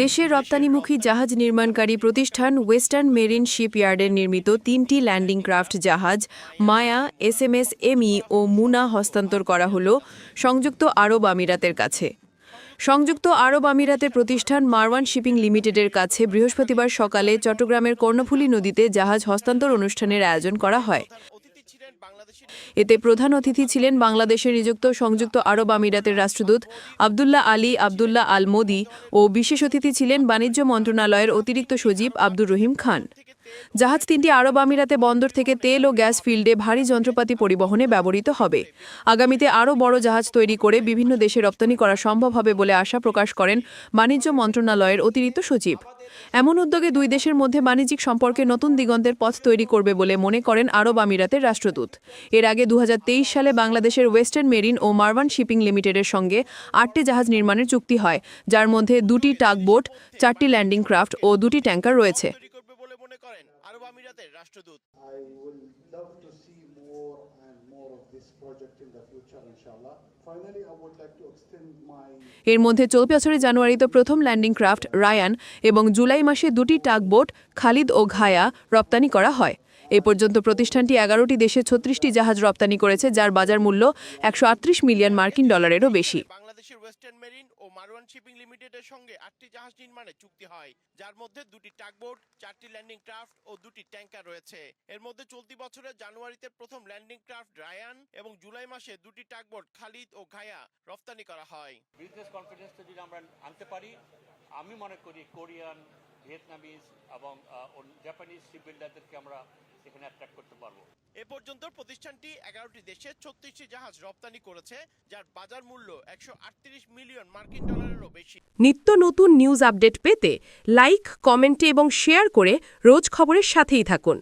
দেশের রপ্তানিমুখী জাহাজ নির্মাণকারী প্রতিষ্ঠান ওয়েস্টার্ন মেরিন শিপইয়ার্ডের নির্মিত তিনটি ল্যান্ডিং ক্রাফট জাহাজ মায়া, এসএমএস, এমই ও মুনা হস্তান্তর করা হল সংযুক্ত আরব আমিরাতের কাছে। সংযুক্ত আরব আমিরাতের প্রতিষ্ঠান মারওয়ান শিপিং লিমিটেডের কাছে বৃহস্পতিবার সকালে চট্টগ্রামের কর্ণফুলী নদীতে জাহাজ হস্তান্তর অনুষ্ঠানের আয়োজন করা হয়। এতে প্রধান অতিথি ছিলেন বাংলাদেশে নিযুক্ত সংযুক্ত আরব আমিরাতের রাষ্ট্রদূত আবদুল্লাহ আলী আবদুল্লাহ আল মোদি ও বিশেষ অতিথি ছিলেন বাণিজ্য মন্ত্রণালয়ের অতিরিক্ত সচিব আব্দুর রহিম খান। জাহাজ তিনটি আরব আমিরাতে বন্দর থেকে তেল ও গ্যাস ফিল্ডে ভারী যন্ত্রপাতি পরিবহনে ব্যবহৃত হবে। আগামীতে আরও বড় জাহাজ তৈরি করে বিভিন্ন দেশে রপ্তানি করা সম্ভব হবে বলে আশা প্রকাশ করেন বাণিজ্য মন্ত্রণালয়ের অতিরিক্ত সচিব। এমন উদ্যোগে দুই দেশের মধ্যে বাণিজ্যিক সম্পর্কে নতুন দিগন্তের পথ তৈরি করবে বলে মনে করেন আরব আমিরাতের রাষ্ট্রদূত। এর আগে দু হাজার তেইশ সালে বাংলাদেশের ওয়েস্টার্ন মেরিন ও মারওয়ান শিপিং লিমিটেডের সঙ্গে আটটি জাহাজ নির্মাণের চুক্তি হয়, যার মধ্যে দুটি টাগবোট, চারটি ল্যান্ডিং ক্রাফট ও দুটি ট্যাঙ্কার রয়েছে তৈরি করবে বলে মনে করেন আরব আমিরাতের রাষ্ট্রদূত। Love to see more and more of this project in the future, inshallah. Finally, I would like to extend my এর মধ্যে চলতি বছরের জানুয়ারিতে প্রথম ল্যান্ডিং ক্রাফট রায়ান এবং জুলাই মাসে দুটি টাগবোট খালিদ ও ঘায়া রপ্তানি করা হয়। এ পর্যন্ত প্রতিষ্ঠানটি এগারোটি দেশে ছত্রিশটি জাহাজ রপ্তানি করেছে যার বাজার মূল্য একশো আটত্রিশ মিলিয়ন মার্কিন ডলারেরও বেশি। মারওয়ান শিপিং লিমিটেডের সঙ্গে আটটি জাহাজ নির্মাণে চুক্তি হয়, যার মধ্যে দুটি টাকবোট চারটি ল্যান্ডিং ক্রাফট ও দুটি ট্যাঙ্কার রয়েছে। এর মধ্যে চলতি বছরের জানুয়ারিতে প্রথম ল্যান্ডিং ক্রাফট রায়ান এবং জুলাই মাসে দুটি টাকবোট খালিদ ও ঘায়া রপ্তানি করা হয়। বিজনেস কনফিডেন্স যদি আমরা আনতে পারি, আমি মনে করি কোরিয়ান ভিয়েতনামিজ এবং জাপানিজ শিপ বিল্ডারদেরকে আমরা এখানে অ্যাট্রাক্ট করতে পারব। এ পর্যন্ত প্রতিষ্ঠানটি এগারোটি দেশে ছত্রিশটি জাহাজ রপ্তানি করেছে যার বাজার মূল্য একশো মিলিয়ন মার্কিন ডলারেরও বেশি। নিত্য নতুন নিউজ আপডেট পেতে লাইক কমেন্টে এবং শেয়ার করে রোজ খবরের সাথেই থাকুন।